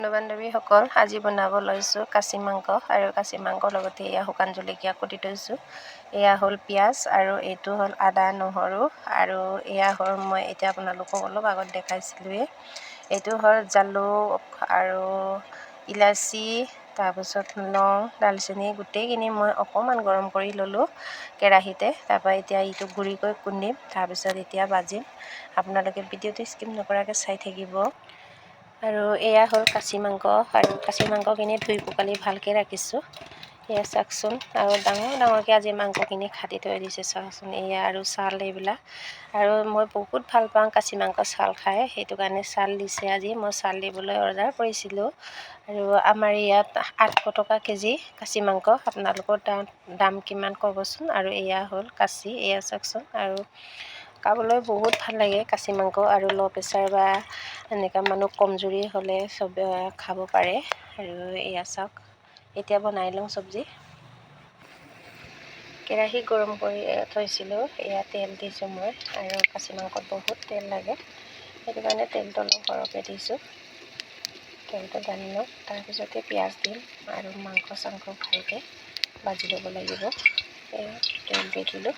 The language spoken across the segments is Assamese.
বন্ধু বান্ধৱীসকল আজি বনাব লৈছোঁ কাচি মাংস আৰু কাচি মাংসৰ লগতে এয়া শুকান জলকীয়া কুটি থৈছোঁ। এয়া হ'ল পিঁয়াজ আৰু এইটো হ'ল আদা নহৰু আৰু এয়া হ'ল মই এতিয়া আপোনালোকক অলপ আগত দেখাইছিলোঁৱেই। এইটো হ'ল জালুক আৰু ইলাচি তাৰপিছত লং দালচেনি গোটেইখিনি মই অকণমান গৰম কৰি ল'লোঁ কেৰাহীতে। তাৰপৰা এতিয়া ইটো গুড়িকৈ খুন্দিম তাৰপিছত এতিয়া ভাজিম। আপোনালোকে ভিডিঅ'টো স্কিপ নকৰাকৈ চাই থাকিব। আৰু এয়া হ'ল কাচি মাংস আৰু কাচি মাংসখিনি ধুই পখালি ভালকৈ ৰাখিছোঁ। এয়া চাওকচোন আৰু ডাঙৰ ডাঙৰকৈ আজি মাংসখিনি কাটি থৈ দিছে চাওকচোন এয়া আৰু ছাল এইবিলাক। আৰু মই বহুত ভাল পাওঁ কাচি মাংস ছাল খাই সেইটো কাৰণে ছাল দিছে আজি মই ছাল দিবলৈ অৰ্ডাৰ কৰিছিলোঁ। আৰু আমাৰ ইয়াত আঠশ টকা কেজি কাচি মাংস আপোনালোকৰ দাম দাম কিমান ক'বচোন? আৰু এয়া হ'ল কাচি এয়া চাওকচোন। আৰু খাবলৈ বহুত ভাল লাগে কাচি মাংস আৰু ল' প্ৰেছাৰ বা এনেকুৱা মানুহ কমজুৰি হ'লে চবে খাব পাৰে। আৰু এয়া চাওক এতিয়া বনাই লওঁ চব্জি। কেৰাহী গৰম কৰি থৈছিলোঁ এয়া তেল দিছোঁ মই আৰু কাচি মাংসত বহুত তেল লাগে। সেইটো কাৰণে তেলটো অলপ সৰহকৈ দিছোঁ। তেলটো ঢালি লওঁ তাৰপিছতে পিঁয়াজ দিম আৰু মাংস চাংস ভালকৈ ভাজি ল'ব লাগিব। এয়া তেল দি দিলোঁ।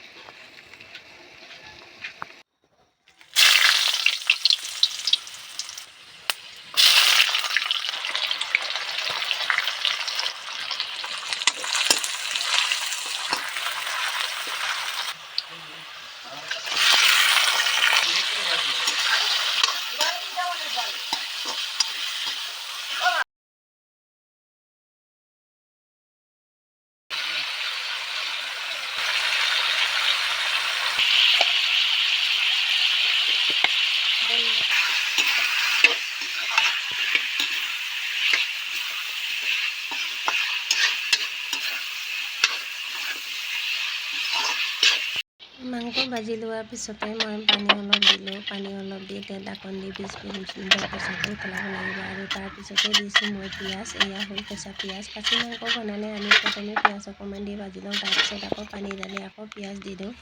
মাংস ভাজি লোৱাৰ পিছতে মই পানী অলপ দিলোঁ পানী অলপ দি এতিয়া ঢাকন দি বিছ মিনিট দহ পিছতে লাগিব আৰু তাৰপিছতে দিছোঁ মই পিঁয়াজ এয়া হ'ল কেঁচা পিঁয়াজ। কাচি মাংস বনালে আমি প্ৰথমে পিঁয়াজ অকণমান দি ভাজি লওঁ তাৰপিছত আকৌ পানী ঢালি আকৌ পিঁয়াজ দি দিওঁ।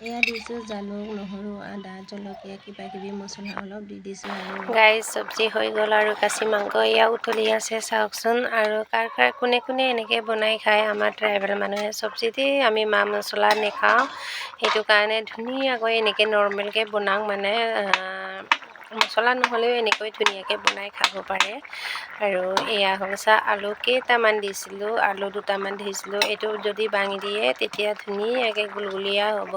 এয়া দিছোঁ জালুক, নহৰু, আদা, জলকীয়া কিবা কিবি মছলা অলপ দি দিছোঁ আৰু গাই চব্জি হৈ গ'ল আৰু কাচি মাংস এয়া উতলি আছে, চাওকচোন। আৰু কাৰ কাৰ কোনে কোনে এনেকৈ বনাই খায়, আমাৰ ট্ৰাইবেল মানুহে চব্জি দি আমি মা মছলা নেখাওঁ। সেইটো কাৰণে ধুনীয়াকৈ এনেকৈ নৰ্মেলকৈ বনাওঁ মানে মছলা নহ'লেও এনেকৈ ধুনীয়াকৈ বনাই খাব পাৰে। আৰু এয়া হ'ল চাহ আলু কেইটামান দিছিলোঁ আলু দুটামান দিছিলোঁ। এইটো যদি ভাঙি দিয়ে তেতিয়া ধুনীয়াকৈ গুলগুলীয়া হ'ব।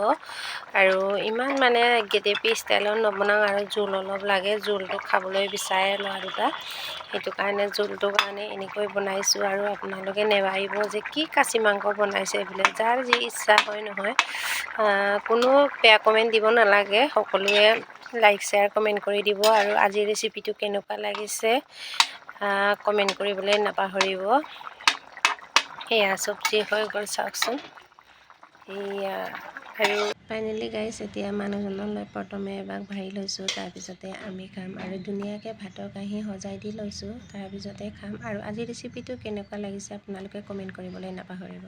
আৰু ইমান মানে গেটেপি ষ্টাইলত নবনাওঁ আৰু জোল অলপ লাগে জোলটো খাবলৈ বিচাৰে ল'ৰা দুটা। সেইটো কাৰণে জোলটোৰ কাৰণে এনেকৈ বনাইছোঁ আৰু আপোনালোকে নেভাবিব যে কি কাচি মাংস বনাইছে বোলে যাৰ যি ইচ্ছা হয় নহয়। কোনো বেয়া কমেণ্ট দিব নালাগে সকলোৱে লাইক শ্বেয়াৰ কমেণ্ট কৰি দিব আৰু আজিৰ ৰেচিপিটো কেনেকুৱা লাগিছে কমেণ্ট কৰিবলৈ নাপাহৰিব। সেয়া চব্জি হৈ গ'ল চাওকচোন। এয়া আৰু ফাইনেলি গাইছ এতিয়া মানুহজনলৈ প্ৰথমে এবাক ভাৰি লৈছোঁ তাৰপিছতে আমি খাম আৰু ধুনীয়াকৈ ভাতৰ কাঁহী সজাই দি লৈছোঁ তাৰপিছতে খাম আৰু আজিৰ ৰেচিপিটো কেনেকুৱা লাগিছে আপোনালোকে কমেণ্ট কৰিবলৈ নাপাহৰিব।